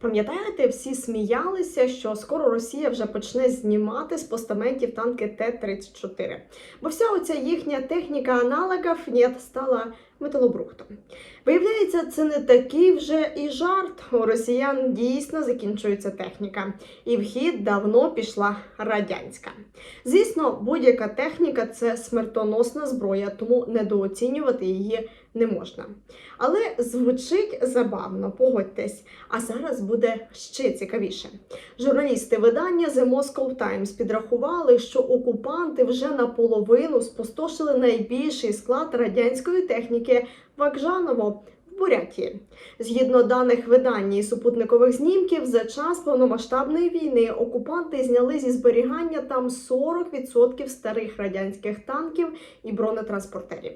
Пам'ятаєте, всі сміялися, що скоро Росія вже почне знімати з постаментів танки Т-34. Бо вся оця їхня техніка аналогів нет, стала металобрухтом. Виявляється, це не такий вже і жарт. У росіян дійсно закінчується техніка, і в хід давно пішла радянська. Звісно, будь-яка техніка це смертоносна зброя, тому недооцінювати її не можна. Але звучить забавно, погодьтесь. А зараз буде ще цікавіше. Журналісти видання The Moscow Times підрахували, що окупанти вже наполовину спустошили найбільший склад радянської техніки Вакжаново в Бурятії. Згідно даних видання і супутникових знімків, за час повномасштабної війни окупанти зняли зі зберігання там 40% старих радянських танків і бронетранспортерів.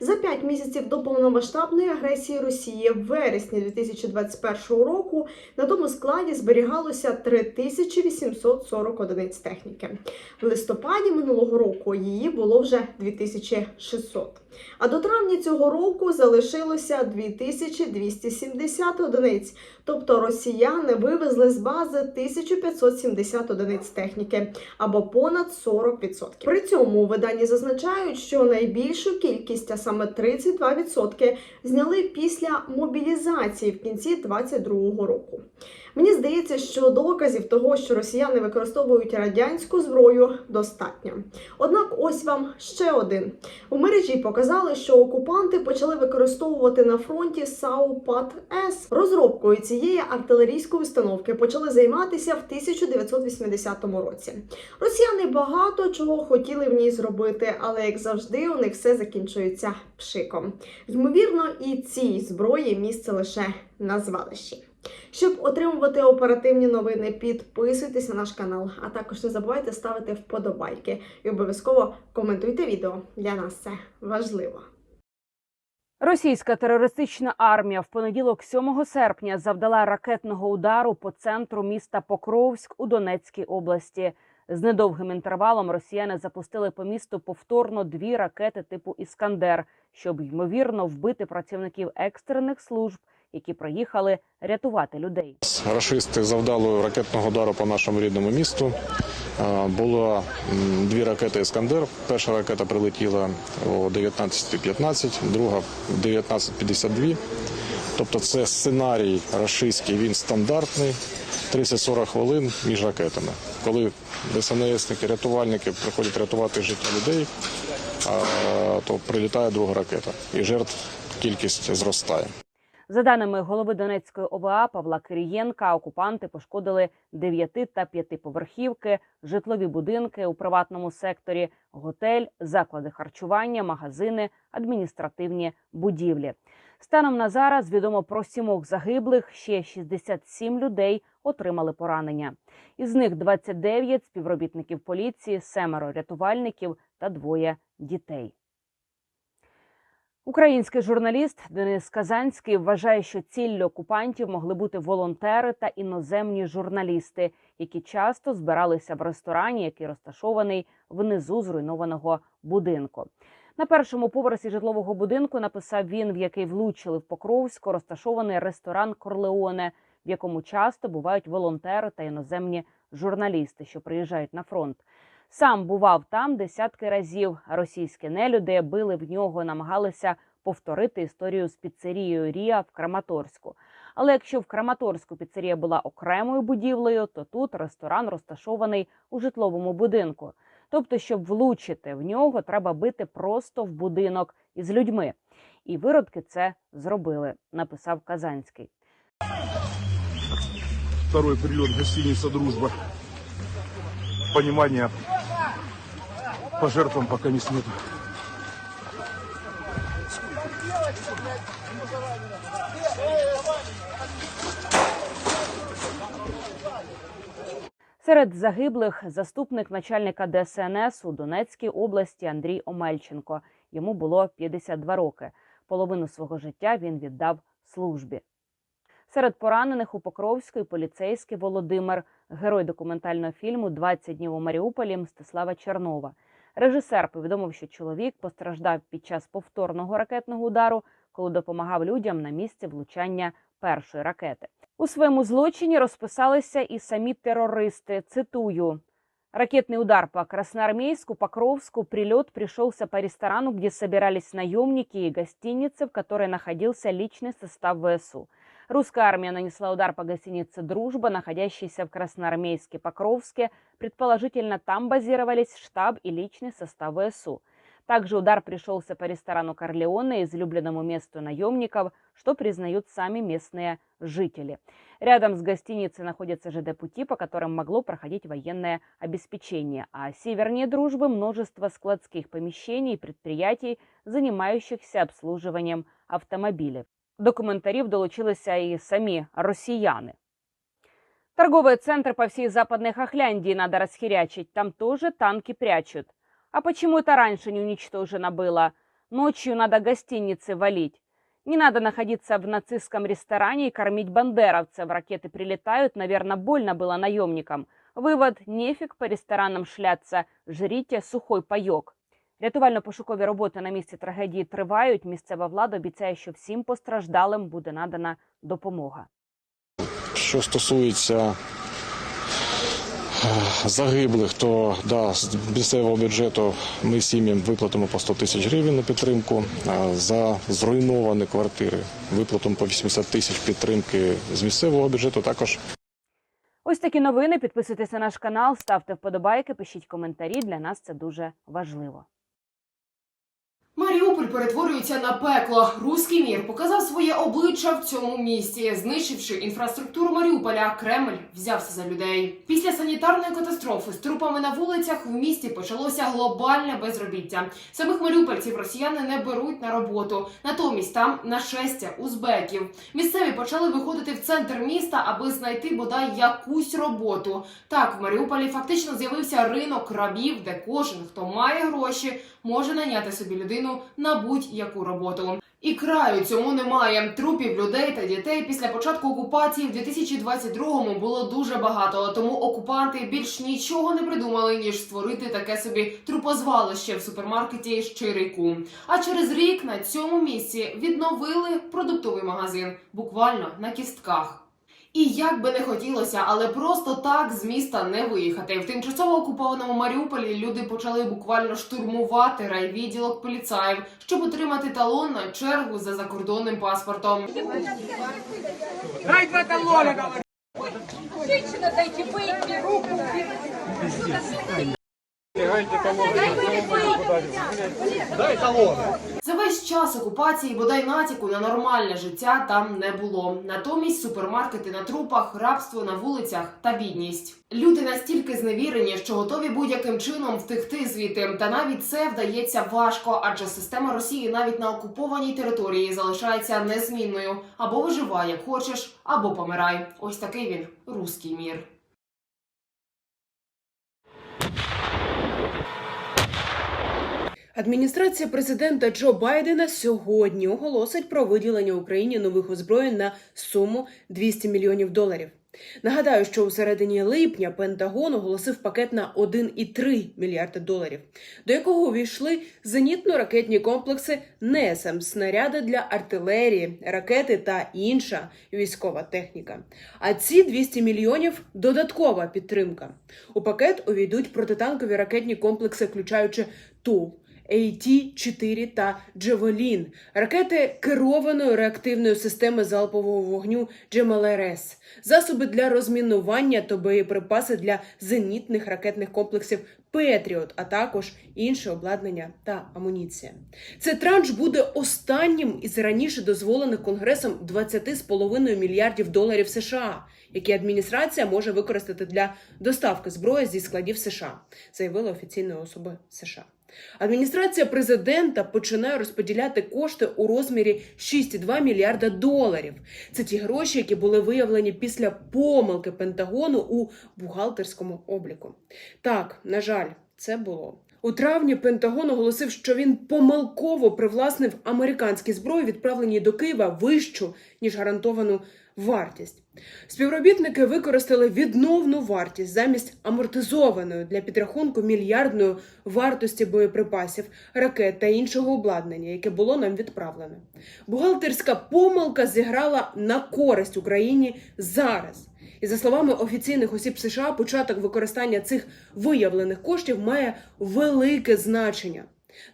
За 5 місяців до повномасштабної агресії Росії в вересні 2021 року на тому складі зберігалося 3840 одиниць техніки. В листопаді минулого року її було вже 2600. А до травня цього року залишилося 2270 одиниць. Тобто росіяни вивезли з бази 1570 одиниць техніки або понад 40%. При цьому у виданні зазначають, що найбільшу кількість, а саме 32%, зняли після мобілізації в кінці 2022 року. Мені здається, що доказів того, що росіяни використовують радянську зброю, достатньо. Однак, ось вам ще один. У мережі показали, що окупанти почали використовувати на фронті САУ ПАТ С. Розробкою цієї артилерійської установки почали займатися в 1980 році. Росіяни багато чого хотіли в ній зробити, але як завжди, у них все закінчується пшиком. Ймовірно, і цій зброї місце лише на звалищі. Щоб отримувати оперативні новини, підписуйтесь на наш канал, а також не забувайте ставити вподобайки і обов'язково коментуйте відео. Для нас це важливо. Російська терористична армія в понеділок, 7 серпня, завдала ракетного удару по центру міста Покровськ у Донецькій області. З недовгим інтервалом росіяни запустили по місту повторно дві ракети типу Іскандер, щоб ймовірно вбити працівників екстрених служб, які приїхали рятувати людей. Рашисти завдали ракетного удару по нашому рідному місту. Було дві ракети Іскандер. Перша ракета прилетіла о 19.15, друга в 19.52. Тобто це сценарій рашистський, він стандартний. 30-40 хвилин між ракетами. Коли ДСНСники, рятувальники приходять рятувати життя людей, то прилітає друга ракета, і жертв кількість зростає. За даними голови Донецької ОВА Павла Кирієнка, окупанти пошкодили 9 та 5 поверхівки, житлові будинки у приватному секторі, готель, заклади харчування, магазини, адміністративні будівлі. Станом на зараз відомо про сімох загиблих, ще 67 людей отримали поранення. Із них 29 співробітників поліції, семеро рятувальників та двоє дітей. Український журналіст Денис Казанський вважає, що ціллю окупантів могли бути волонтери та іноземні журналісти, які часто збиралися в ресторані, який розташований внизу зруйнованого будинку. На першому поверсі житлового будинку написав він, в який влучили в Покровську, розташований ресторан Корлеоне, в якому часто бувають волонтери та іноземні журналісти, що приїжджають на фронт. Сам бував там десятки разів. Російські нелюди били в нього, намагалися повторити історію з піцерією Рія в Краматорську. Але якщо в Краматорську піцерія була окремою будівлею, то тут ресторан розташований у житловому будинку. Тобто, щоб влучити в нього, треба бити просто в будинок із людьми. І виродки це зробили, написав Казанський. Второй прилет гостиница «Дружба». Понимания по жертвам пока не снято. Серед загиблих заступник начальника ДСНС у Донецькій області Андрій Омельченко. Йому було 52 роки. Половину свого життя він віддав службі. Серед поранених у Покровську і поліцейський Володимир, герой документального фільму «20 днів у Маріуполі Мстислава Чернова. Режисер повідомив, що чоловік постраждав під час повторного ракетного удару, коли допомагав людям на місці влучання першої ракети. У своєму злочині розписалися і самі терористи. Цитую. Ракетный удар по Красноармейску, Покровску, прилет пришелся по ресторану, где собирались наемники и гостинице, в которой находился личный состав ВСУ. Русская армия нанесла удар по гостинице «Дружба», находящейся в Красноармейске, Покровске. Предположительно, там базировались штаб и личный состав ВСУ. Также удар пришелся по ресторану Корлеоне, излюбленному месту наемников, что признают сами местные жители. Рядом с гостиницей находятся ЖД-пути, по которым могло проходить военное обеспечение, а севернее дружбы множество складских помещений и предприятий, занимающихся обслуживанием автомобилей. До коментарів долучилися і самі росіяни. Торговые центры по всей Западной Хохляндии надо расхерячить, там тоже танки прячут. А почему это раньше не уничтожено было? Ночью надо гостиницы валить. Не надо находиться в нацистском ресторане и кормить бандеровцев. Ракеты прилетают, наверное, больно было наемникам. Вывод – нефиг по ресторанам шляться, жрите сухой пайок. Рятувально-пошукові роботи на місці трагедії тривають. Місцева влада обіцяє, що всім постраждалим буде надана допомога. Що стосується е, загиблих, то да, з місцевого бюджету ми сім'ям виплатимо по 100 тисяч гривень на підтримку. А За зруйновані квартири виплатимо по 80 тисяч підтримки з місцевого бюджету. Також Ось такі новини. Підписуйтесь на наш канал, ставте вподобайки, пишіть коментарі. Для нас це дуже важливо. Маріуполь перетворюється на пекло. Руський мір показав своє обличчя в цьому місті. Знищивши інфраструктуру Маріуполя, Кремль взявся за людей. Після санітарної катастрофи з трупами на вулицях в місті почалося глобальне безробіття. Самих маріупольців росіяни не беруть на роботу. Натомість там нашестя узбеків. Місцеві почали виходити в центр міста, аби знайти бодай якусь роботу. Так, в Маріуполі фактично з'явився ринок рабів, де кожен, хто має гроші, може наняти собі людину на будь-яку роботу. І краю цьому немає. Трупів людей та дітей після початку окупації в 2022-му було дуже багато. Тому окупанти більш нічого не придумали ніж створити таке собі трупозвалище в супермаркеті Щирий кум. А через рік на цьому місці відновили продуктовий магазин буквально на кістках. І як би не хотілося, але просто так з міста не виїхати. В тимчасово окупованому Маріуполі люди почали буквально штурмувати райвідділок поліцаїв, щоб отримати талон на чергу за закордонним паспортом. Женщина, дайте За весь час окупації бодай натяку на нормальне життя там не було. Натомість супермаркети на трупах, рабство на вулицях та бідність. Люди настільки зневірені, що готові будь-яким чином втекти звідти. Та навіть це вдається важко, адже система Росії навіть на окупованій території залишається незмінною. Або виживай, як хочеш, або помирай. Ось такий він руський мір. Адміністрація президента Джо Байдена сьогодні оголосить про виділення Україні нових озброєнь на суму 200 мільйонів доларів. Нагадаю, що у середині липня Пентагон оголосив пакет на 1,3 мільярди доларів, до якого увійшли зенітно-ракетні комплекси НЕСМ, снаряди для артилерії, ракети та інша військова техніка. А ці 200 мільйонів додаткова підтримка. У пакет увійдуть протитанкові ракетні комплекси, включаючи ТУЛ. AT-4 та Джевелін, ракети керованої реактивної системи залпового вогню GMLRS, засоби для розмінування та боєприпаси для зенітних ракетних комплексів Петріот, а також інше обладнання та амуніція. Цей транш буде останнім із раніше дозволених конгресом 20,5 мільярдів доларів США, які адміністрація може використати для доставки зброї зі складів США, заявили офіційні особи США. Адміністрація президента починає розподіляти кошти у розмірі 6,2 мільярда доларів. Це ті гроші, які були виявлені після помилки Пентагону у бухгалтерському обліку. Так, на жаль, це було. У травні Пентагон оголосив, що він помилково привласнив американські зброї, відправлені до Києва вищу ніж гарантовану вартість. Співробітники використали відновну вартість замість амортизованої для підрахунку мільярдної вартості боєприпасів, ракет та іншого обладнання, яке було нам відправлено. Бухгалтерська помилка зіграла на користь Україні зараз. І за словами офіційних осіб США, початок використання цих виявлених коштів має велике значення.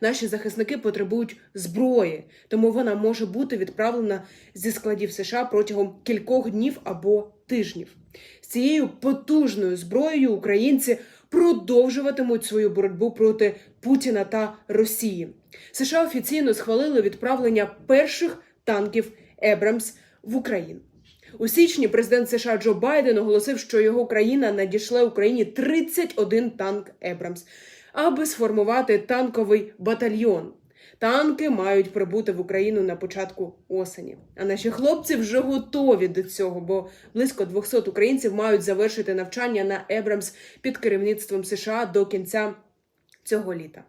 Наші захисники потребують зброї, тому вона може бути відправлена зі складів США протягом кількох днів або тижнів. З цією потужною зброєю українці продовжуватимуть свою боротьбу проти Путіна та Росії. США офіційно схвалили відправлення перших танків Ебрамс в Україну. У січні президент США Джо Байден оголосив, що його країна надішле Україні 31 танк Ебрамс, аби сформувати танковий батальйон. Танки мають прибути в Україну на початку осені. А наші хлопці вже готові до цього, бо близько 200 українців мають завершити навчання на Ебрамс під керівництвом США до кінця цього літа.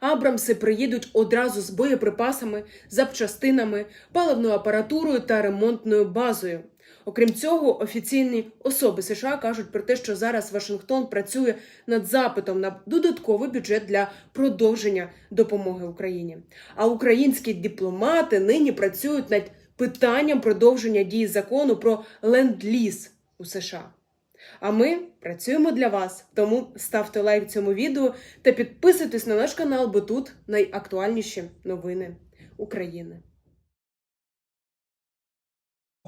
Абрамси приїдуть одразу з боєприпасами, запчастинами, паливною апаратурою та ремонтною базою. Окрім цього, офіційні особи США кажуть про те, що зараз Вашингтон працює над запитом на додатковий бюджет для продовження допомоги Україні. А українські дипломати нині працюють над питанням продовження дії закону про ленд-ліз у США. А ми працюємо для вас. Тому ставте лайк цьому відео та підписуйтесь на наш канал, бо тут найактуальніші новини України.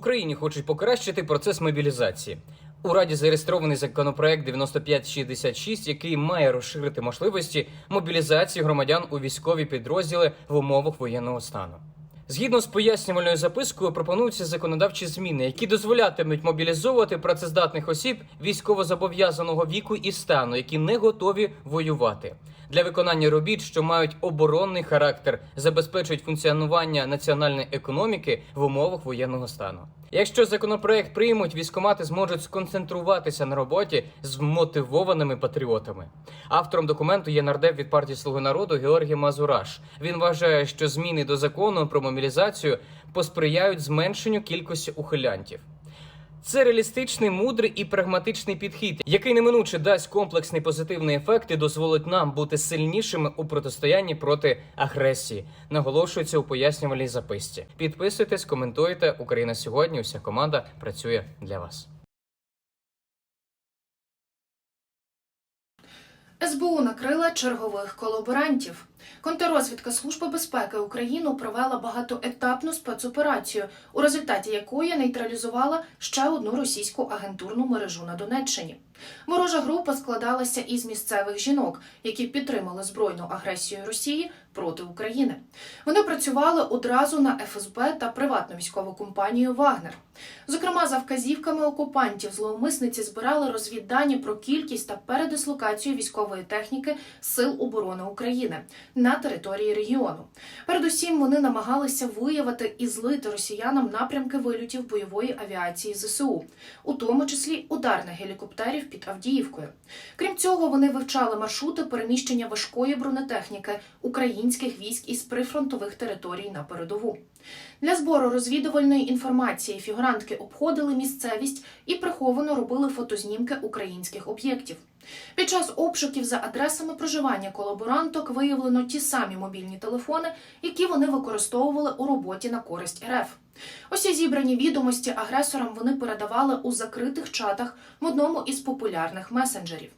Україні хочуть покращити процес мобілізації. У Раді зареєстрований законопроект 9566, який має розширити можливості мобілізації громадян у військові підрозділи в умовах воєнного стану. Згідно з пояснювальною запискою, пропонуються законодавчі зміни, які дозволятимуть мобілізовувати працездатних осіб військовозобов'язаного віку і стану, які не готові воювати. Для виконання робіт, що мають оборонний характер, забезпечують функціонування національної економіки в умовах воєнного стану. Якщо законопроект приймуть, військомати зможуть сконцентруватися на роботі з мотивованими патріотами. Автором документу є нардеп від партії Слуги народу Георгій Мазураш. Він вважає, що зміни до закону про мобілізацію посприяють зменшенню кількості ухилянтів. Це реалістичний, мудрий і прагматичний підхід, який неминуче дасть комплексний позитивний ефект і дозволить нам бути сильнішими у протистоянні проти агресії. Наголошується у пояснювальній записці. Підписуйтесь, коментуйте. Україна сьогодні. Уся команда працює для вас. СБУ накрила чергових колаборантів. Контррозвідка Служби безпеки України провела багатоетапну спецоперацію, у результаті якої нейтралізувала ще одну російську агентурну мережу на Донеччині. Ворожа група складалася із місцевих жінок, які підтримали збройну агресію Росії проти України. Вони працювали одразу на ФСБ та приватну військову компанію Вагнер. Зокрема, за вказівками окупантів зловмисниці збирали розвіддані про кількість та передислокацію військової техніки Сил оборони України на території регіону. Передусім, вони намагалися виявити і злити росіянам напрямки вильотів бойової авіації ЗСУ, у тому числі ударних гелікоптерів під Авдіївкою. Крім цього, вони вивчали маршрути переміщення важкої бронетехніки українських військ із прифронтових територій на передову. Для збору розвідувальної інформації фігурантки обходили місцевість і приховано робили фотознімки українських об'єктів. Під час обшуків за адресами проживання колаборанток виявлено ті самі мобільні телефони, які вони використовували у роботі на користь РФ. Усі зібрані відомості агресорам вони передавали у закритих чатах в одному із популярних месенджерів.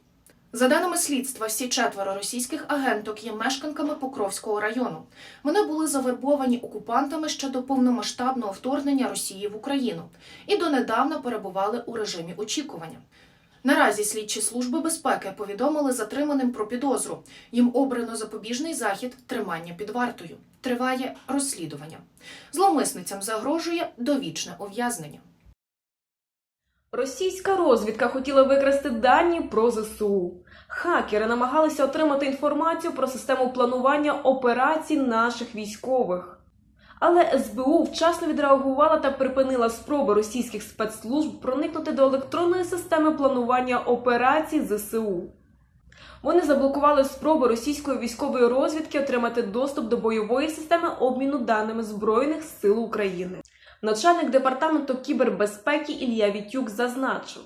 За даними слідства, всі четверо російських агенток є мешканками Покровського району. Вони були завербовані окупантами ще до повномасштабного вторгнення Росії в Україну і донедавна перебували у режимі очікування. Наразі слідчі служби безпеки повідомили затриманим про підозру. Їм обрано запобіжний захід тримання під вартою. Триває розслідування. Зловмисницям загрожує довічне ув'язнення. Російська розвідка хотіла викрасти дані про ЗСУ. Хакери намагалися отримати інформацію про систему планування операцій наших військових. Але СБУ вчасно відреагувала та припинила спроби російських спецслужб проникнути до електронної системи планування операцій ЗСУ. Вони заблокували спроби російської військової розвідки отримати доступ до бойової системи обміну даними Збройних сил України. Начальник департаменту кібербезпеки Ілля Вітюк зазначив: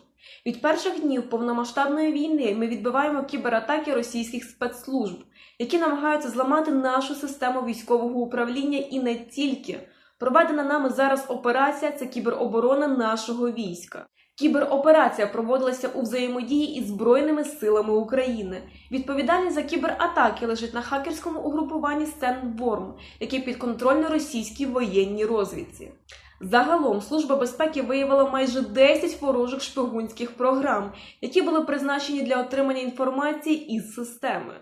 від перших днів повномасштабної війни ми відбиваємо кібератаки російських спецслужб, які намагаються зламати нашу систему військового управління і не тільки. Проведена нами зараз операція це кібероборона нашого війська. Кібероперація проводилася у взаємодії із Збройними силами України. Відповідальність за кібератаки лежить на хакерському угрупуванні Сенворм, яке підконтрольне російській воєнній розвідці. Загалом Служба безпеки виявила майже 10 ворожих шпигунських програм, які були призначені для отримання інформації із системи.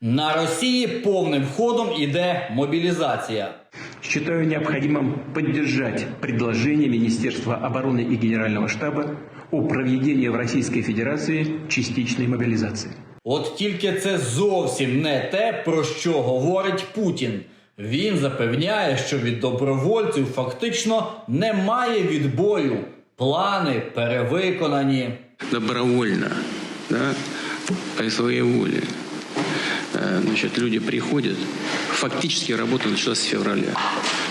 На Росії повним ходом іде мобілізація. Считаю необходимым поддержать предложение Министерства обороны и Генерального штаба о проведении в Российской Федерации частичной мобилизации. От тільки це зовсім не те, про що говорить Путін. Він запевняє, що від добровольців фактично немає відбою. Плани перевиконані. добровольно, да, по своей воле. Э, Значит, люди приходят. Фактически работа началась с февраля.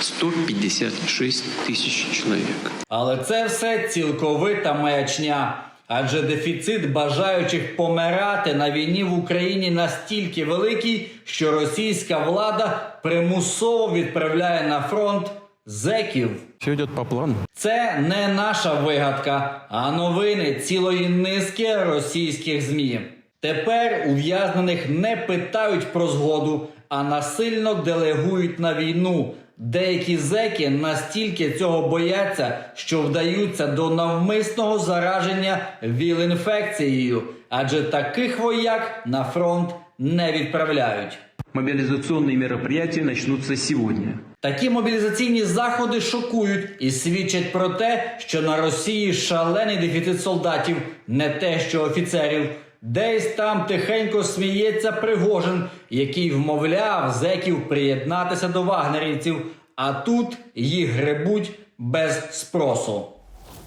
156 тысяч человек. Але це все цілковита маячня. Адже дефіцит бажаючих помирати на війні в Україні настільки великий, що російська влада примусово відправляє на фронт зеків. Все йде по плану. Це не наша вигадка, а новини цілої низки російських ЗМІ. Тепер ув'язнених не питають про згоду, а насильно делегують на війну. Деякі зеки настільки цього бояться, що вдаються до навмисного зараження віл-інфекцією, адже таких вояк на фронт не відправляють. Мобилизационные мероприятия начнутся сегодня. Такі мобілізаційні заходи шокують і свідчать про те, що на Росії шалений дефіцит солдатів, не те що офіцерів. Десь там тихенько сміється Пригожин, який вмовляв зеків приєднатися до вагнерівців, а тут їх гребуть без спросу.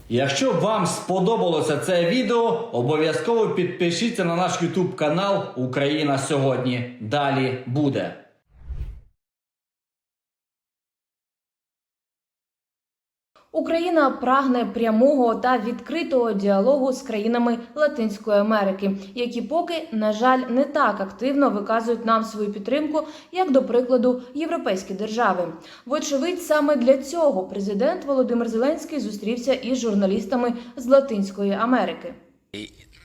Якщо вам сподобалося це відео, обов'язково підпишіться на наш YouTube канал Україна сьогодні. Далі буде. Україна прагне прямого та відкритого діалогу з країнами Латинської Америки, які поки, на жаль, не так активно виказують нам свою підтримку, як до прикладу європейські держави. Вочевидь, саме для цього президент Володимир Зеленський зустрівся із журналістами з Латинської Америки.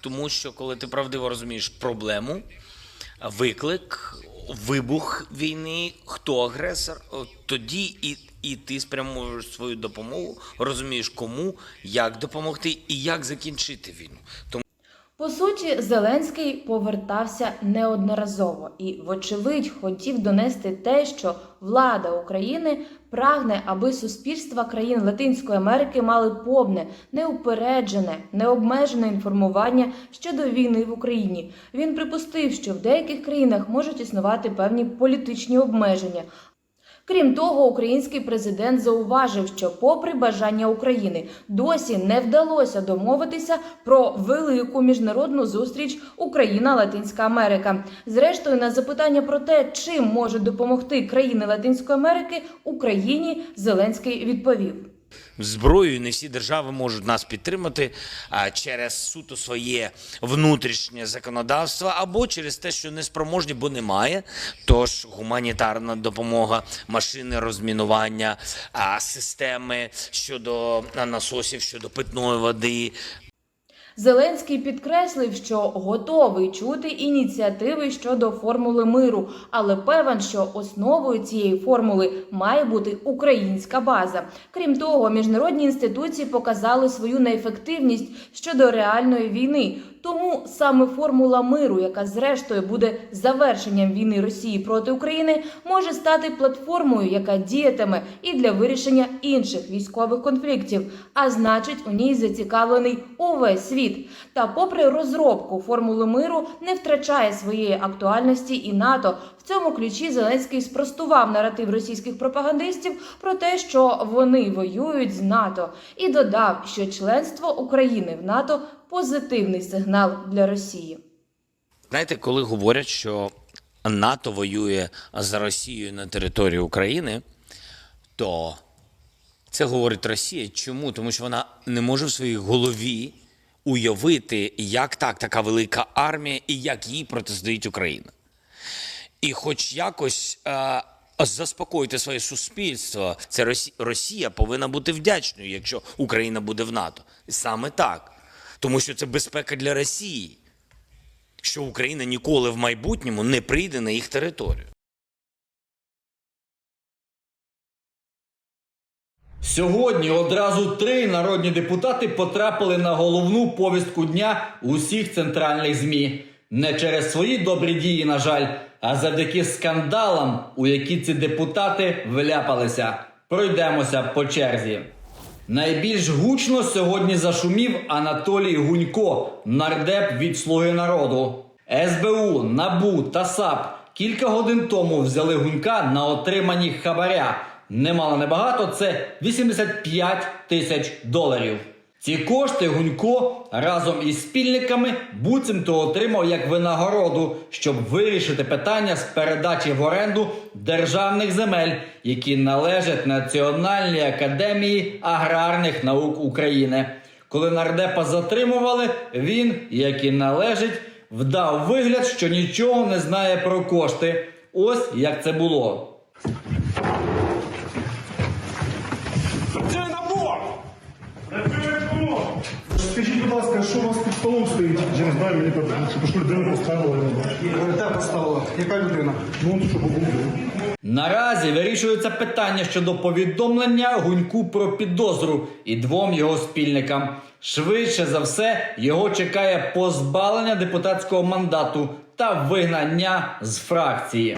Тому що коли ти правдиво розумієш проблему, виклик, вибух війни, хто агресор, тоді і, і ти спрямуєш свою допомогу, розумієш кому, як допомогти і як закінчити війну. Тому По суті, Зеленський повертався неодноразово і, вочевидь, хотів донести те, що влада України прагне, аби суспільства країн Латинської Америки мали повне, неупереджене, необмежене інформування щодо війни в Україні. Він припустив, що в деяких країнах можуть існувати певні політичні обмеження. Крім того, український президент зауважив, що, попри бажання України, досі не вдалося домовитися про велику міжнародну зустріч Україна Латинська Америка. Зрештою, на запитання про те, чим можуть допомогти країни Латинської Америки Україні, Зеленський відповів. Зброєю не всі держави можуть нас підтримати через суто своє внутрішнє законодавство або через те, що неспроможні, бо немає. Тож гуманітарна допомога, машини розмінування, системи щодо насосів, щодо питної води, Зеленський підкреслив, що готовий чути ініціативи щодо формули миру, але певен, що основою цієї формули має бути українська база. Крім того, міжнародні інституції показали свою неефективність щодо реальної війни. Тому саме формула миру, яка зрештою буде завершенням війни Росії проти України, може стати платформою, яка діятиме і для вирішення інших військових конфліктів, а значить, у ній зацікавлений увесь світ. Та, попри розробку формули миру, не втрачає своєї актуальності і НАТО. Цьому ключі Зеленський спростував наратив російських пропагандистів про те, що вони воюють з НАТО, і додав, що членство України в НАТО позитивний сигнал для Росії. Знаєте, коли говорять, що НАТО воює за Росією на території України, то це говорить Росія. Чому? Тому що вона не може в своїй голові уявити, як так, така велика армія і як їй протистоїть Україна. І хоч якось е, заспокоїти своє суспільство, це Росі- Росія повинна бути вдячною, якщо Україна буде в НАТО. Саме так. Тому що це безпека для Росії що Україна ніколи в майбутньому не прийде на їх територію. Сьогодні одразу три народні депутати потрапили на головну повістку дня усіх центральних ЗМІ. Не через свої добрі дії, на жаль, а завдяки скандалам, у які ці депутати вляпалися. Пройдемося по черзі. Найбільш гучно сьогодні зашумів Анатолій Гунько, нардеп від Слуги народу. СБУ, НАБУ та САП кілька годин тому взяли Гунька на отримані хабаря. Немало небагато, це 85 тисяч доларів. Ці кошти Гунько разом із спільниками буцімто отримав як винагороду, щоб вирішити питання з передачі в оренду державних земель, які належать Національній академії аграрних наук України. Коли нардепа затримували, він, як і належить, вдав вигляд, що нічого не знає про кошти. Ось як це було. Скажіть, будь ласка, що у вас під столом стоїть? Я не знаю, мені так, що людину поставили. Де поставила? Яка людина? Ну, що побуде. Наразі вирішується питання щодо повідомлення Гуньку про підозру і двом його спільникам. Швидше за все, його чекає позбавлення депутатського мандату та вигнання з фракції.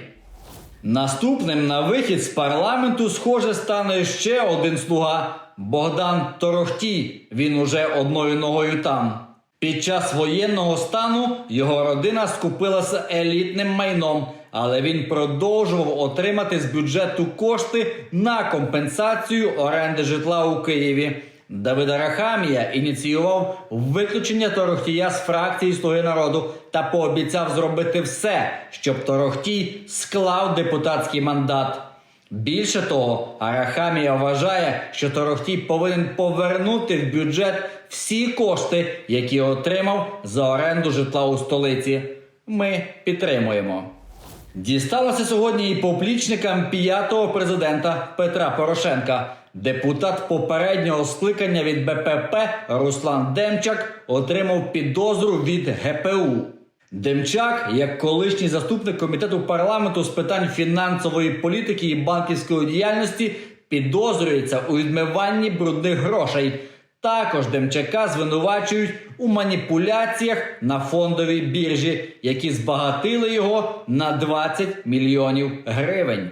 Наступним на вихід з парламенту, схоже, стане ще один слуга Богдан Торохтій. Він уже одною ногою там. Під час воєнного стану його родина скупилася елітним майном, але він продовжував отримати з бюджету кошти на компенсацію оренди житла у Києві. Давид Арахамія ініціював виключення Торохтія з фракції Слуги народу та пообіцяв зробити все, щоб Торохтій склав депутатський мандат. Більше того, Арахамія вважає, що Торохтій повинен повернути в бюджет всі кошти, які отримав за оренду житла у столиці. Ми підтримуємо. Дісталося сьогодні і поплічникам п'ятого президента Петра Порошенка. Депутат попереднього скликання від БПП Руслан Демчак отримав підозру від ГПУ. Демчак, як колишній заступник комітету парламенту з питань фінансової політики і банківської діяльності, підозрюється у відмиванні брудних грошей. Також Демчака звинувачують у маніпуляціях на фондовій біржі, які збагатили його на 20 мільйонів гривень.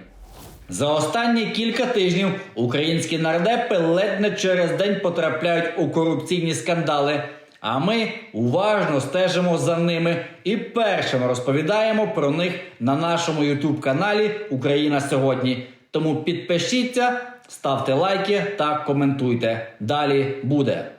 За останні кілька тижнів українські нардепи ледь не через день потрапляють у корупційні скандали. А ми уважно стежимо за ними і першим розповідаємо про них на нашому ютуб каналі Україна сьогодні. Тому підпишіться, ставте лайки та коментуйте. Далі буде.